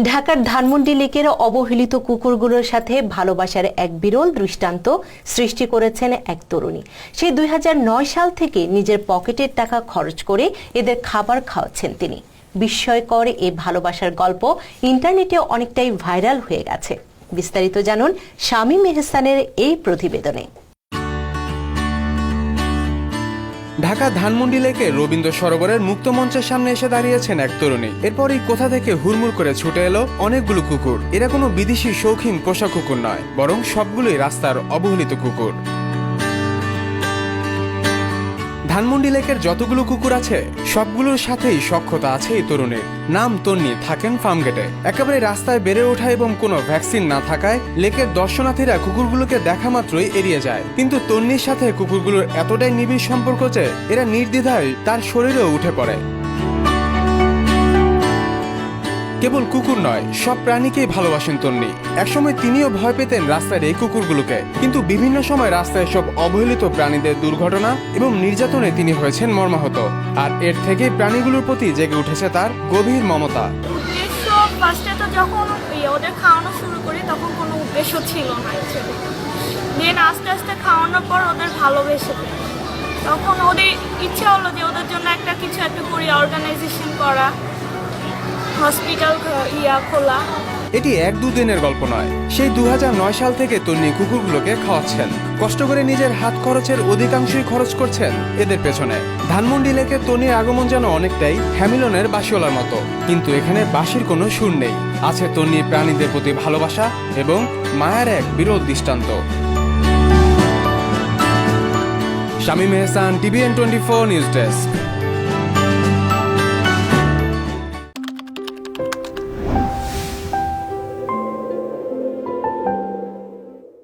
ঢাকার ধানমন্ডি লেকের অবহেলিত কুকুরগুলোর সাথে ভালোবাসার এক বিরল দৃষ্টান্ত সৃষ্টি করেছেন এক তরুণী। সেই দুই সাল থেকে নিজের পকেটের টাকা খরচ করে এদের খাবার খাওয়াচ্ছেন তিনি। বিস্ময়কর এ ভালোবাসার গল্প ইন্টারনেটে অনেকটাই ভাইরাল হয়ে গেছে। বিস্তারিত জানুন শামীম মেহসানের এই প্রতিবেদনে। ঢাকা ধানমন্ডি লেকে রবীন্দ্র সরোবরের মুক্ত মঞ্চের সামনে এসে দাঁড়িয়েছেন এক তরুণী। এরপরই কোথা থেকে হুড়মুড় করে ছুটে এলো অনেকগুলো কুকুর। এরা কোনো বিদেশি শৌখিন পোষা কুকুর নয়, বরং সবগুলোই রাস্তার অবহেলিত কুকুর। ধানমন্ডি লেকের যতগুলো কুকুর আছে, সবগুলোর সাথেই সক্ষতা আছে এই তরুণীর। নাম তন্নি, থাকেন ফার্মগেটে। একেবারে রাস্তায় বেড়ে ওঠা এবং কোনো ভ্যাকসিন না থাকায় লেকের দর্শনার্থীরা কুকুরগুলোকে দেখা মাত্রই এড়িয়ে যায়। কিন্তু তন্নির সাথে কুকুরগুলোর এতটাই নিবিড় সম্পর্ক যে, এরা নির্দ্বিধায় তার শরীরেও উঠে পড়ে। কেবল কুকুর নয়, সব প্রাণীকেই ভালোবাসেন তন্নি। একসময় তিনিও ভয় পেতেন রাস্তার এই কুকুরগুলোকে। কিন্তু বিভিন্ন সময় রাস্তায় সব অবহেলিত প্রাণীদের দুর্ঘটনা এবং নির্যাতনে তিনি হয়েছেন মর্মাহত। আর এর থেকে প্রাণীগুলোর প্রতি জেগে উঠেছে তার গভীর মমতা। যখন ইয়ে ওদের খাওয়ানো শুরু করি, তখন কোনো উদ্দেশ্য ছিল না দেন আস্তে আস্তে খাওয়ানোর পর ওদের ভালোবেসে তখন ওদের ইচ্ছা হলো যে ওদের জন্য একটা কিছু একটা করি অর্গানাইজেশন করা। হসপিটাল ইয়া খোলা। এটি এক দুদিনের গল্প নয়। সেই দু হাজার নয় সাল থেকে তন্নি কুকুরগুলোকে খাওয়াচ্ছেন। কষ্ট করে নিজের হাত খরচের অধিকাংশই খরচ করছেন এদের পেছনে। ধানমন্ডি লেকে তন্নির আগমন যেন অনেকটাই হ্যামিলনের বাসিওলার মতো। কিন্তু এখানে বাঁশির কোনো সুর নেই। আছে তন্নির প্রাণীদের প্রতি ভালোবাসা এবং মায়ের এক বিরল দৃষ্টান্ত। Shamim Ehsan, TVN twenty four news desk.